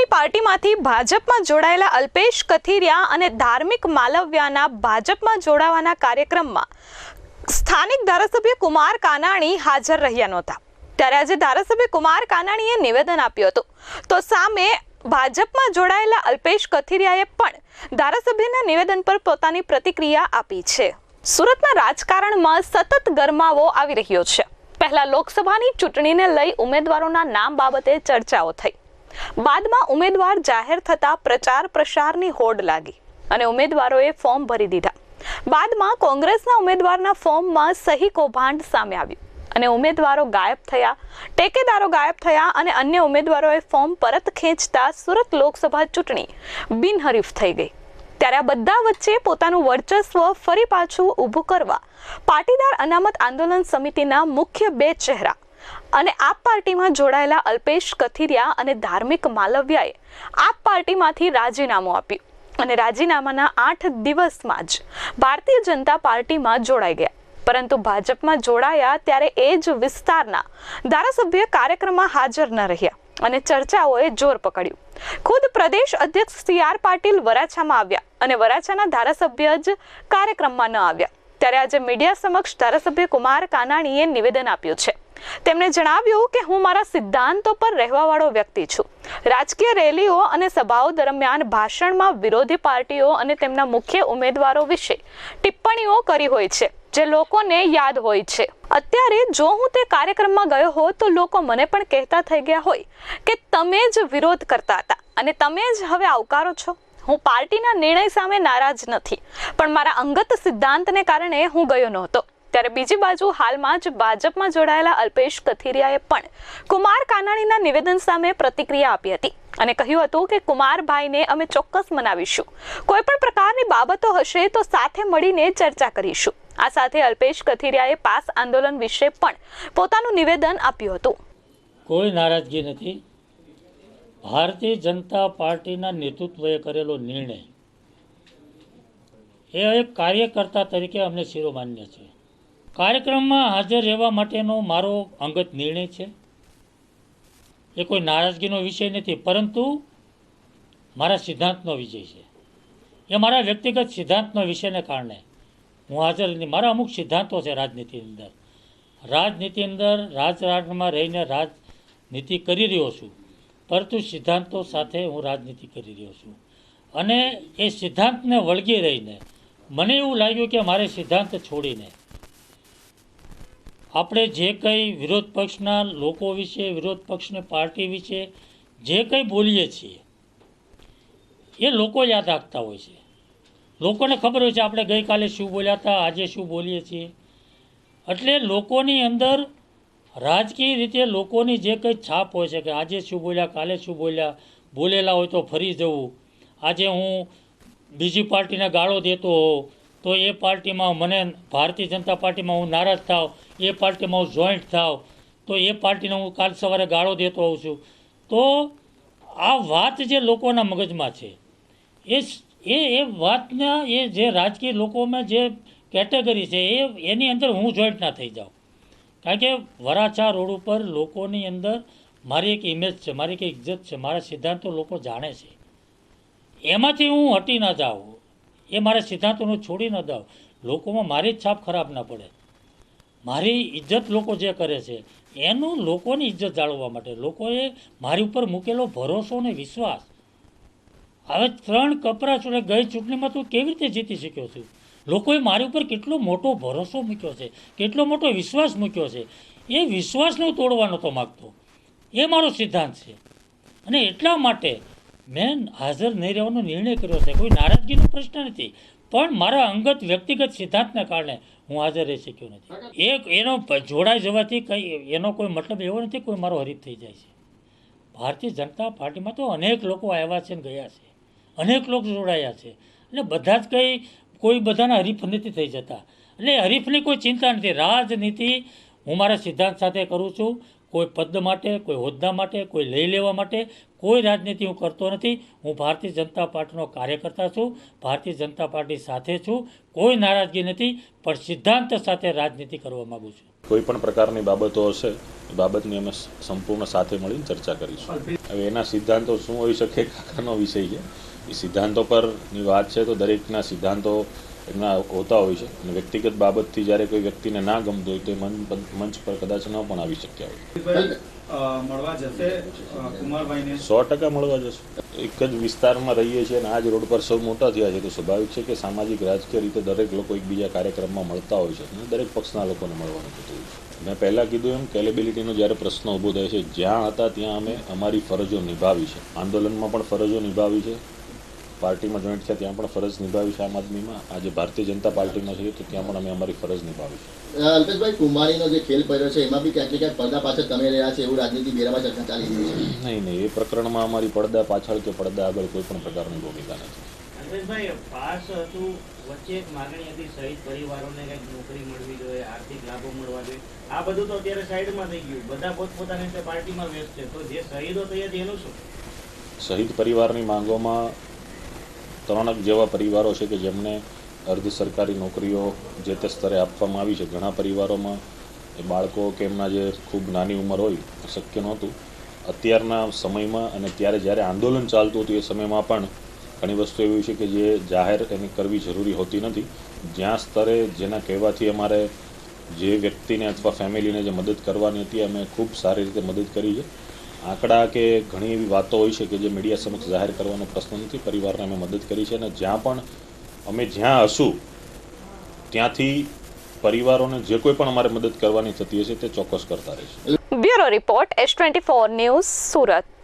આદમી પાર્ટીમાંથી ભાજપમાં જોડાયેલા અલ્પેશ કથિરિયા અને ધાર્મિક માલવ્યાના ભાજપમાં જોડાવાના કાર્યક્રમમાં સ્થાનિક ધારાસભ્ય કુમાર કાનાણી હાજર રહ્યા નહોતા. ત્યારે આજે ધારાસભ્ય કુમાર કાનાણીએ નિવેદન આપ્યું હતું. તો સામે ભાજપમાં જોડાયેલા અલ્પેશ કથિરિયાએ પણ ધારાસભ્યના નિવેદન પર પોતાની પ્રતિક્રિયા આપી છે. સુરતના રાજકારણમાં સતત ગરમાવો આવી રહ્યો છે. પહેલા લોકસભાની ચૂંટણીને લઈ ઉમેદવારોના નામ બાબતે ચર્ચાઓ થઈ. બાદમાં ઉમેદવાર જાહેર થતા પ્રચાર પ્રસારની હોડ લાગી અને ઉમેદવારોએ ફોર્મ ભરી દીધા. બાદમાં કોંગ્રેસના ઉમેદવારના ફોર્મમાં સહી કૌભાંડ સામે આવ્યું અને ઉમેદવારો ગાયબ થયા, ટેકેદારો ગાયબ થયા અને અન્ય ઉમેદવારોએ ફોર્મ પરત ખેંચતા સુરત લોકસભા ચૂંટણી બિનહરીફ થઈ ગઈ. ત્યારે આ બધા વચ્ચે પોતાનું વર્ચસ્વ ફરી પાછું ઊભું કરવા પાટીદાર અનામત આંદોલન સમિતિના મુખ્ય બે ચહેરા અને આપ પાર્ટીમાં જોડાયેલા અલ્પેશ કથિરિયા અને ધાર્મિક માલવ્યાએ આપ પાર્ટીમાંથી રાજીનામું આપ્યું. અને રાજીનામાના આઠ દિવસમાં જ ભારતીય જનતા પાર્ટીમાં જોડાઈ ગયા. પરંતુ ભાજપમાં જોડાયા ત્યારે એ જ વિસ્તારના ધારાસભ્ય કાર્યક્રમમાં હાજર ન રહ્યા અને ચર્ચાઓએ જોર પકડ્યું. ખુદ પ્રદેશ અધ્યક્ષ સી આર પાટીલ વરાછામાં આવ્યા અને વરાછાના ધારાસભ્ય જ કાર્યક્રમમાં ન આવ્યા. ત્યારે આજે મીડિયા સમક્ષ ધારાસભ્ય કુમાર કાનાણીએ નિવેદન આપ્યું છે. તેમણે જણાવ્યું કે હું મારા સિદ્ધાંતો પર રહેવાવાળો વ્યક્તિ છું. રાજકીય રેલીઓ અને સભાઓ દરમિયાન ભાષણમાં વિરોધી પાર્ટીઓ અને તેમના મુખ્ય ઉમેદવારો વિશે ટિપ્પણીઓ કરી હોય છે, જે લોકોને યાદ હોય છે. અત્યારે જો હું તે કાર્યક્રમમાં ગયો હોત તો લોકો મને પણ કહેતા થઈ ગયા હોય કે તમે જ વિરોધ કરતા હતા અને તમે જ હવે આવકારો છો. હું પાર્ટીના નિર્ણય સામે નારાજ નથી, પણ મારા અંગત સિદ્ધાંતને કારણે હું ગયો નહોતો. ત્યારે બીજી બાજુ હાલમાં જ ભાજપમાં જોડાયેલા અલ્પેશ કથિરિયાએ પણ કુમાર કાનાણીના નિવેદન સામે પ્રતિક્રિયા આપી હતી અને કહ્યું હતું કે કુમારભાઈને અમે ચોક્કસ મનાવીશું. કોઈ પણ પ્રકારની બાબતો હશે તો સાથે મળીને ચર્ચા કરીશું. આ સાથે અલ્પેશ કથિરિયાએ પાસ આંદોલન વિશે પણ પોતાનું નિવેદન આપ્યું હતું. કોઈ નારાજગી નથી. ભારતીય જનતા પાર્ટીના નેતૃત્વએ કરેલો નિર્ણય એ એક કાર્યકર્તા તરીકે અમને શિરોમાન્ય છે. કાર્યક્રમમાં હાજર રહેવા માટેનો મારો અંગત નિર્ણય છે. એ કોઈ નારાજગીનો વિષય નથી, પરંતુ મારા સિદ્ધાંતનો વિષય છે. એ મારા વ્યક્તિગત સિદ્ધાંતનો વિષયને કારણે હું હાજર નથી મારા અમુક સિદ્ધાંતો છે રાજનીતિની અંદર. રાજનીતિ અંદર રાજકારણમાં રહીને રાજનીતિ કરી રહ્યો છું. પરંતુ સિદ્ધાંતો સાથે હું રાજનીતિ કરી રહ્યો છું. અને એ સિદ્ધાંતને વળગી રહીને મને એવું લાગ્યું કે મારે સિદ્ધાંત છોડીને આપણે જે કંઈ વિરોધ પક્ષના લોકો વિશે, વિરોધ પક્ષની પાર્ટી વિશે જે કંઈ બોલીએ છીએ, એ લોકો યાદ રાખતા હોય છે. લોકોને ખબર હોય છે, આપણે ગઈકાલે શું બોલ્યા હતા, આજે શું બોલીએ છીએ. એટલે લોકોની અંદર રાજકીય રીતે લોકોની જે કંઈ છાપ હોય છે કે આજે શું બોલ્યા, કાલે શું બોલ્યા, બોલેલા હોય તો ફરી જવું. આજે હું બીજી પાર્ટીને ગાળો દેતો હોઉં, તો એ પાર્ટીમાં મને ભારતીય જનતા પાર્ટીમાં હું નારાજ થાવ, એ પાર્ટીમાં હું જોઈન્ટ થાવ, તો એ પાર્ટીને હું કાલ સવારે ગાળો દેતો હોઉં છું. તો આ વાત જે લોકોના મગજમાં છે, એ એ એ વાતના એ જે રાજકીય લોકોમાં જે કેટેગરી છે, એ, એની અંદર હું જોઈન્ટ ના થઈ જાઉં. કારણ કે વરાછા રોડ ઉપર લોકોની અંદર મારી એક ઇમેજ છે, મારી એક ઇજ્જત છે, મારા સિદ્ધાંતો લોકો જાણે છે. એમાંથી હું હટી ના જાઉં, એ મારા સિદ્ધાંતોને છોડી ન દઉં. લોકોમાં મારી જ છાપ ખરાબ ના પડે. મારી ઇજ્જત લોકો જે કરે છે, એનું લોકોની ઇજ્જત જાળવવા માટે લોકોએ મારી ઉપર મૂકેલો ભરોસો અને વિશ્વાસ. હવે ત્રણ કપરા છોડે ગઈ ચૂંટણીમાં તું કેવી રીતે જીતી શક્યો છું? લોકોએ મારી ઉપર કેટલો મોટો ભરોસો મૂક્યો છે, કેટલો મોટો વિશ્વાસ મૂક્યો છે. એ વિશ્વાસને હું તોડવા નહોતો માગતો. એ મારો સિદ્ધાંત છે. અને એટલા માટે મેં હાજર નહીં રહેવાનો નિર્ણય કર્યો છે. કોઈ નારાજગીનો પ્રશ્ન નથી. પણ મારા અંગત વ્યક્તિગત સિદ્ધાંતને કારણે હું હાજર રહી શક્યો નથી. એક એનો જોડાઈ જવાથી કંઈ એનો કોઈ મતલબ એવો નથી કોઈ મારો હરીફ થઈ જાય છે. ભારતીય જનતા પાર્ટીમાં તો અનેક લોકો આવ્યા છે ને ગયા છે. અનેક લોકો જોડાયા છે. એટલે બધા જ કંઈ કોઈ બધાના હરીફ નથી થઈ જતા. એટલે હરીફની કોઈ ચિંતા નથી. રાજનીતિ હું મારા સિદ્ધાંત સાથે કરું છું. કોઈ પદ માટે, કોઈ હોદ્દા માટે, કોઈ લઈ લેવા માટે કોઈ રાજનીતિ હું કરતો નથી. હું ભારતીય જનતા પાર્ટીનો કાર્યકર્તા છું. ભારતીય જનતા પાર્ટી સાથે છું. કોઈ નારાજગી નથી, પણ સિદ્ધાંત સાથે રાજનીતિ કરવા માગું છું. કોઈ પણ પ્રકારની બાબતો હશે, એ બાબતની અમે સંપૂર્ણ સાથે મળીને ચર્ચા કરીશું. હવે એના સિદ્ધાંતો શું હોઈ શકે કાકાનો વિષય છે. એ સિદ્ધાંતો પરની વાત છે તો દરેકના સિદ્ધાંતો એમના હોતા હોય છે. અને વ્યક્તિગત બાબતથી જ્યારે કોઈ વ્યક્તિને ના ગમતું હોય તો એ મંચ પર કદાચ ન પણ આવી શક્યા હોય. સો ટકા મળવા જશે. એક જ વિસ્તારમાં રહીએ છીએ અને આ જ રોડ પર સૌ મોટા થયા છે તો સ્વાભાવિક છે કે સામાજિક રાજકીય રીતે દરેક લોકો એકબીજા કાર્યક્રમમાં મળતા હોય છે અને દરેક પક્ષના લોકોને મળવાનું થતું હોય છે. મેં પહેલાં કીધું એમ કેલેબિલિટીનો જ્યારે પ્રશ્ન ઊભો થાય છે જ્યાં હતા ત્યાં અમે અમારી ફરજો નિભાવી છે. આંદોલનમાં પણ ફરજો નિભાવી છે. પાર્ટીમાં જોઈન્ટ છે ત્યાં પણ ફરજ નિભાવી છે આમ આદમીમાં. આજે ભારતીય જનતા પાર્ટીમાં છે તો ત્યાં પણ અમે અમારી ફરજ નિભાવી છે. અલ્પેશભાઈ કુમારીનો જે ખેલ પડ્યો છે એમાં બી ક્યાંક ક્યાંક પડદા પાછળ તમે રહ્યા છે એવું રાજનીતિ બેરામાં ચર્ચા ચાલી રહી છે? નહીં નહીં એ પ્રકરણમાં અમારી પડદા પાછળ કે પડદા આગળ કોઈ પણ પ્રકારની ભૂમિકા નથી. અલ્પેશભાઈ પાસ હતું વચ્ચે એક માગણી હતી શહીદ પરિવારોને કંઈક નોકરી મળવી જોઈએ આર્થિક લાભો મળવા જોઈએ. આ બધું તો અત્યારે સાઈડમાં થઈ ગયું. બધા પોતપોતાની રીતે પાર્ટીમાં વ્યસ્ત છે. તો જે શહીદો થયા છે એનું શું? શહીદ પરિવારની માંગોમાં ત્રણક જેવા પરિવારો છે કે જેમને અર્ધ સરકારી નોકરીઓ જે તે સ્તરે આપવામાં આવી છે. ઘણા પરિવારોમાં એ બાળકો કે એમના જે ખૂબ નાની ઉંમર હોય શક્ય નહોતું. અત્યારના સમયમાં અને ત્યારે જ્યારે આંદોલન ચાલતું હતું એ સમયમાં પણ ઘણી વસ્તુ એવી છે કે જે જાહેર એની કરવી જરૂરી હોતી નથી. જ્યાં સ્તરે જેના કહેવાથી અમારે જે વ્યક્તિને અથવા ફેમિલીને જે મદદ કરવાની હતી, અમે ખૂબ સારી રીતે મદદ કરી છે. આંકડા કે ઘણી એવી વાતો હોય છે કે જે મીડિયા સમક્ષ જાહેર કરવાનો પ્રશ્ન નથી. પરિવારને અમે મદદ કરી છે અને જ્યાં પણ અમે જ્યાં હશું, ત્યાંથી પરિવારોને જે કોઈ પણ અમારે મદદ કરવાની થતી હશે તે ચોક્કસ કરતા રહીશું. Bureau report, S twenty four news Surat.